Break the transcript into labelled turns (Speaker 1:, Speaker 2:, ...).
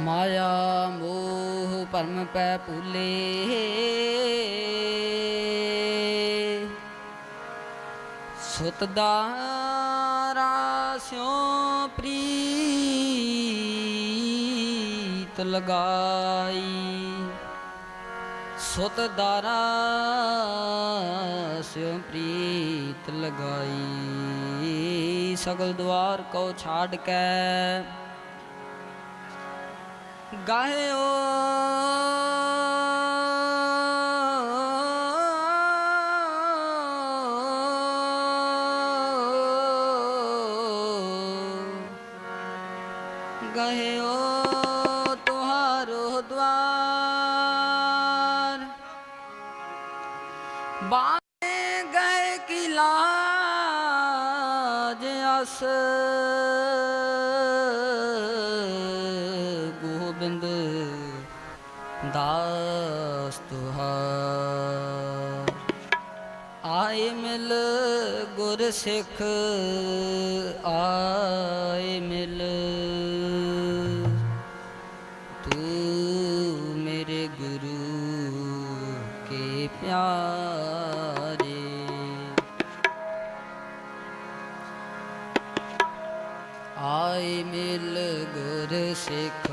Speaker 1: ਮਾਇਆ ਮੋਹ ਭਰਮ ਪੈ ਭੂਲੇ। ਸੁਤ ਦਾਰਾ ਸਿਉ ਪ੍ਰੀਤ ਲਗਾਈ। ਸੁਤ ਦਾਰਾ ਸਿਉ ਪ੍ਰੀਤ ਲਗਾਈ। ਸਗਲ ਦਵਾਰ ਕੋ ਛਾੜ ਕੇ। ਗਾਇਓ ਗਹਿਓ ਤੁਹਾਰੋ ਦਵਾਰ। ਬਾਣੇ ਗਏ ਕਿਲਾ ਲਾਜ ਅਸ। ਬਿੰਦ ਦਾਸ ਤੁਹਾਰ। ਆਏ ਮਿਲ ਗੁਰ ਸਿੱਖ, ਆਏ ਮਿਲ। ਤੂੰ ਮੇਰੇ ਗੁਰੂ ਕੇ ਪਿਆਰੇ। ਆਏ ਮਿਲ ਗੁਰ ਸਿੱਖ